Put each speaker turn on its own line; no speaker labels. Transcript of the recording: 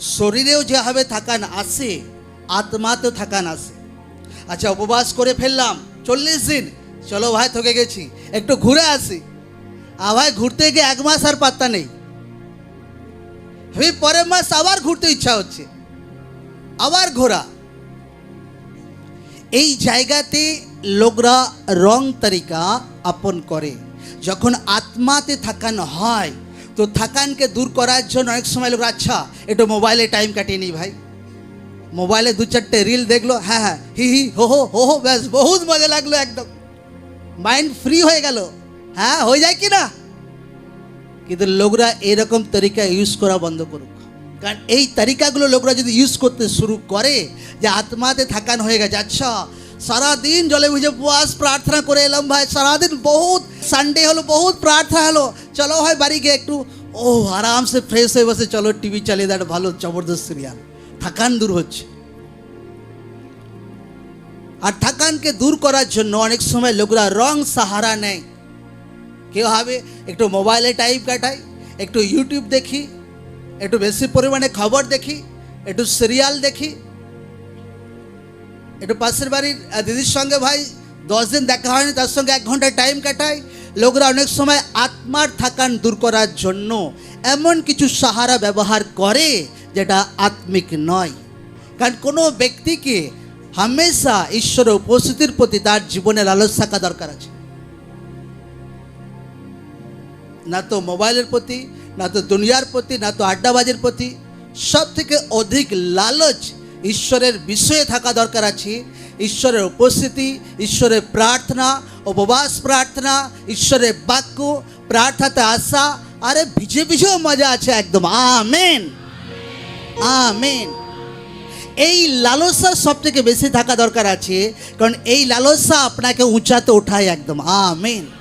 শরীরেও যেভাবে থাকান আসে আত্মাতেও থাকান আসে আচ্ছা উপবাস করে ফেললাম, চল্লিশ দিন। চলো ভাই থকে গেছি। একটু ঘুরে আসি। আর ভাই, ঘুরতে গিয়ে এক মাস আর পাত্তা নেই। পরের মাস আবার ঘুরতে ইচ্ছা হচ্ছে। আবার ঘোরা। এই জায়গাতে লোকরা রং তরিকা আপন করে। যখন আত্মাতে থাকান হয় তো থাকানকে দূর করার জন্য অনেক সময় লোকরা আচ্ছা একটু মোবাইলে টাইম কাটিয়ে নি ভাই। মোবাইলে দু চারটে রিল দেখল হ্যাঁ হ্যাঁ হি হি, হো হো হো হো, ব্যাস, বহুত মজা লাগল একদম। মাইন্ড ফ্রি হয়ে গেল। হ্যাঁ হয়ে যায় কি না? কিন্তু লোকরা এরকম তরিকা ইউজ করা বন্ধ করুক। কারণ এই তরিকাগুলো লোকরা যদি ইউজ করতে শুরু করে যে আত্মাতে থাকান হয়ে গেছে আচ্ছা সারাদিন জলে ভিজে উপবাস, প্রার্থনা করে এলাম ভাই। সারাদিন বহুত সানডে হলো, বহুত প্রার্থনা হলো। চলো ভাই, বাড়ি গিয়ে একটু, ও, আরামসে ফ্রেশ হয়ে বসে চলো টিভি চালিয়ে দেয় ভালো জবরদস্ত সিরিয়াল থাকান দূর হচ্ছে। আর থাকানকে দূর করার জন্য অনেক সময় লোকরা রং সাহারা নেয়। কেউ হবে একটু মোবাইলে টাইপ কাটাই, একটু ইউটিউব দেখি, একটু বেশি পরিমাণে খবর দেখি, একটু সিরিয়াল দেখি। একটু পাশের বাড়ির দিদির সঙ্গে ভাই, দশ দিন দেখা হয়নি, তার সঙ্গে এক ঘণ্টা টাইম কাটাই। লোকরা অনেক সময় আত্মার থাকান দূর করার জন্য এমন কিছু সাহারা ব্যবহার করে যেটা আত্মিক নয়। কারণ কোনো ব্যক্তিকে হামেশা ঈশ্বরের উপস্থিতির প্রতি তার জীবনে লালস থাকা দরকার আছে। না তো মোবাইলের প্রতি, না তো দুনিয়ার প্রতি, না তো আড্ডাবাজির প্রতি সব থেকে অধিক লালচ ঈশ্বরের বিষয়ে থাকা দরকার আছে। ঈশ্বরের উপস্থিতি, ঈশ্বরের প্রার্থনা, উপবাস প্রার্থনা, ঈশ্বরের বাক্য, প্রার্থনাতে আসা, আরে ভিজে ভিজেও মজা আছে একদম। আমেন। আমেন। এই লালসা সব থেকে বেশি থাকা দরকার আছে, কারণ এই লালসা আপনাকে উঁচাতে ওঠায় একদম। আমেন।